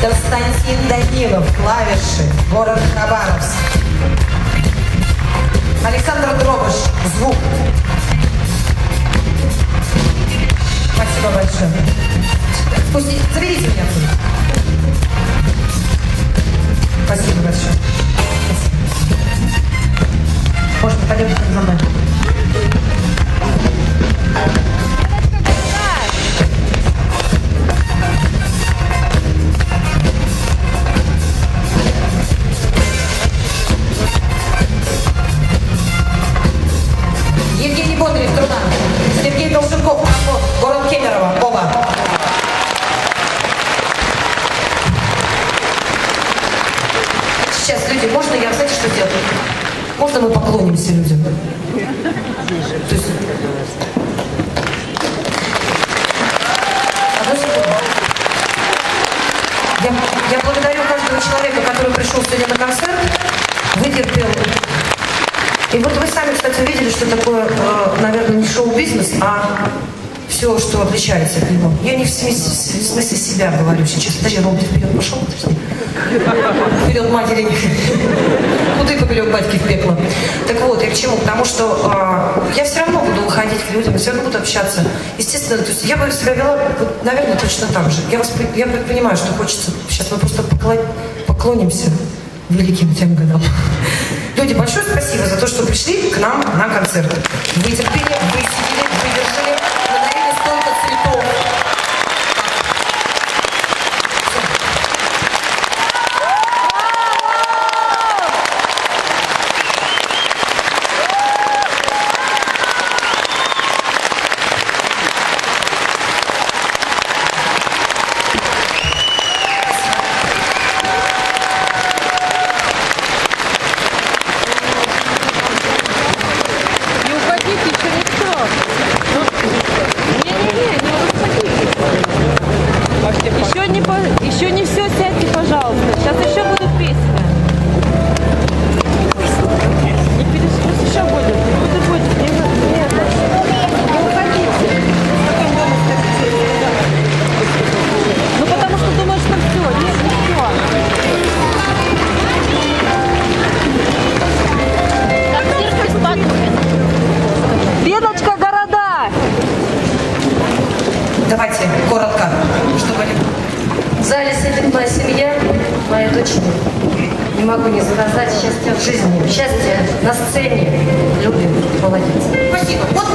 Константин Данилов, клавиши, город Хабаровск. Александр Дробыш, звук. Спасибо большое. Пусти, заберите меня отсюда. Спасибо большое. Спасибо. Может, пойдемте за мной. Бодрев, труна. Сергей Долженков, город Кемерово, оба. Сейчас, люди, можно я, знаете, что делаю? Можно мы поклонимся людям? То есть... Секунду. Я, я благодарю каждого человека, который пришел сегодня на концерт, вытерпел. И вот вы сами, кстати, увидели, что такое, э, наверное, не шоу-бизнес, а все, что отличается от него. Я не в смысле, в смысле себя говорю сейчас. Подожди, Ром, ты вперед пошел? Подожди. Вперед матери. Ну ты поперек батьки в пекло. Так вот, я к чему? Потому что э, я все равно буду уходить к людям, все равно буду общаться. Естественно, то есть я бы себя вела, наверное, точно так же. Я, вас, я понимаю, что хочется, сейчас мы просто поклон, поклонимся великим тем годам. Люди, большое спасибо за то, что пришли к нам на концерт. Вы терпели, вы сидели, выдержали, подарили столько цветов. Не уходите, еще не все. Не-не-не, не уходите. Еще не, все, сядьте, пожалуйста. Сейчас еще будут песни. Не перес- еще будет. Будет, будет. Не. Ну потому что думаешь, что все. Нет, не все. Города! Давайте, коротко, чтобы... В зале сидит моя семья, моя дочь. Не могу не сказать счастья в жизни, счастье на сцене. Любим, молодец. Спасибо. Вот